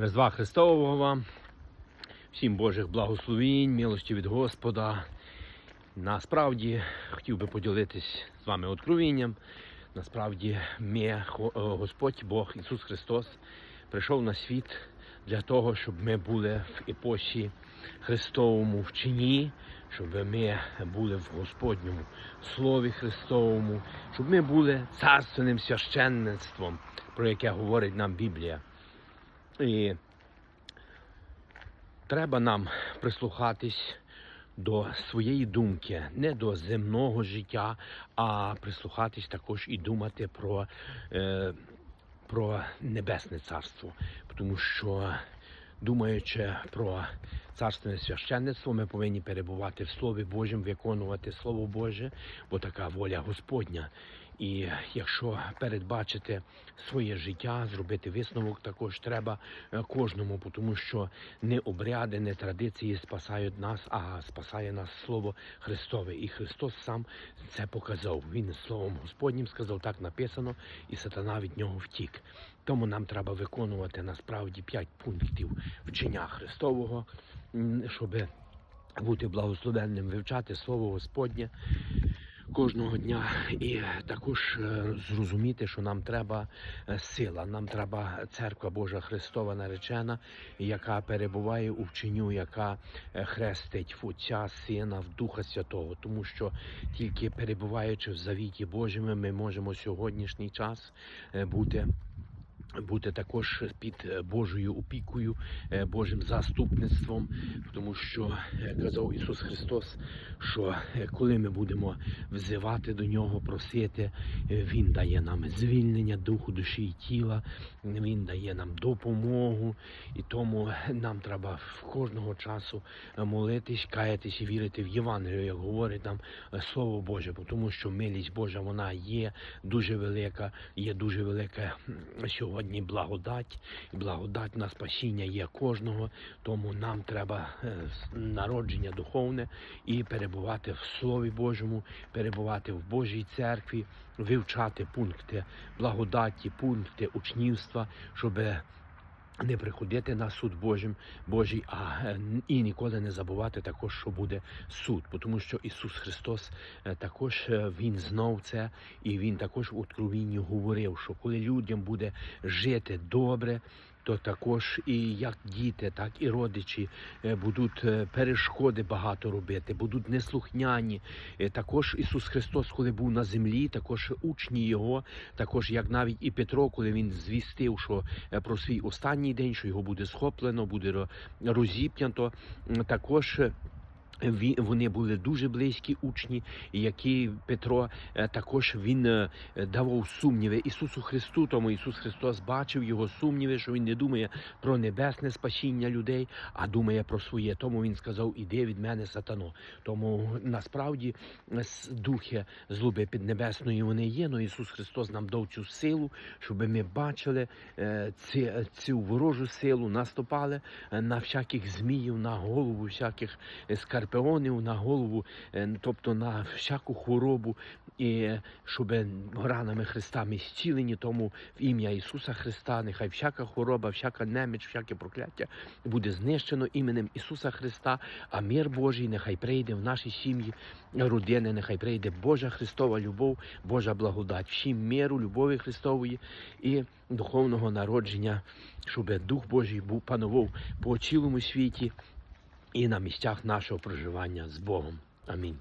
Різдва Христового вам, всім Божих благословінь, милості від Господа. Насправді хотів би поділитись з вами откровінням. Насправді, ми, е, Господь Бог Ісус Христос прийшов на світ для того, щоб ми були в епосі Христовому вченні, щоб ми були в Господньому Слові Христовому, щоб ми були царственним священництвом, про яке говорить нам Біблія. І треба нам прислухатись до своєї думки, не до земного життя, а прислухатись також і думати про, е, про небесне царство. Тому що, думаючи про царственне священництво, ми повинні перебувати в Слові Божому, виконувати Слово Боже, бо така воля Господня. І якщо передбачити своє життя, зробити висновок, також треба е, кожному, тому що не обряди, не традиції спасають нас, а спасає нас Слово Христове. І Христос сам це показав. Він Словом Господнім сказав, так написано, і сатана від нього втік. Тому нам треба виконувати насправді п'ять пунктів вчення Христового, щоб бути благословенним, вивчати Слово Господнє кожного дня і також е, зрозуміти, що нам треба е, сила, нам треба церква Божа Христова наречена, яка перебуває у вченню, яка е, хрестить в Отця, Сина, в Духа Святого, тому що тільки перебуваючи в завіті Божими, ми можемо сьогоднішній час бути. Бути також під е, Божою опікою, е, Божим заступництвом, тому що е, казав Ісус Христос, що коли ми будемо взивати до Нього, просити, Він дає нам звільнення духу, душі і тіла, Він дає нам допомогу, і тому нам треба в кожного часу молитись, каятись і вірити в Євангелію, як говорить нам Слово Боже, бо тому що милість Божа вона є дуже велика, є дуже велика м, сьогодні благодать, і благодать на спасіння є кожного, тому нам треба е, народження духовне і перебувати в Слові Божому, перебувати в Божій церкві, вивчати пункти благодаті, пункти учнівства, щоб не приходити на суд Божим, Божий, а е, і ніколи не забувати також, що буде суд, тому що Ісус Христос е, також е, Він знав це, і Він також у откровінні говорив, що коли людям буде жити добре, то також і як діти, так і родичі е, будуть е, перешкоди багато робити, будуть неслухняні. Е, Також Ісус Христос, коли був на землі, також учні Його, також як навіть і Петро, коли він звістив, що про свій останній день, що його буде схоплено, буде ро- розіп'ято, також. Вони були дуже близькі учні, які Петро е, також він е, давав сумніви Ісусу Христу. Тому Ісус Христос бачив його сумніви, що він не думає про небесне спасіння людей, а думає про своє. Тому він сказав: Іди від мене, сатано. Тому насправді е, духи злоби піднебесної вони є. але Ісус Христос нам дав цю силу, щоб ми бачили ці, цю ворожу силу, наступали на всяких зміїв, на голову всяких е, скорпіонів, на голову, е, тобто на всяку хворобу, і е, щоб ранами Христа ми зцілені, тому в ім'я Ісуса Христа, нехай всяка хвороба, всяка неміч, всяке прокляття буде знищено іменем Ісуса Христа, а мир Божий нехай прийде в наші сім'ї, родини, нехай прийде Божа Христова любов, Божа благодать, всім миру, любові Христової і духовного народження, щоб Дух Божий був панував по цілому світі і на місцях нашого проживання з Богом. Амінь.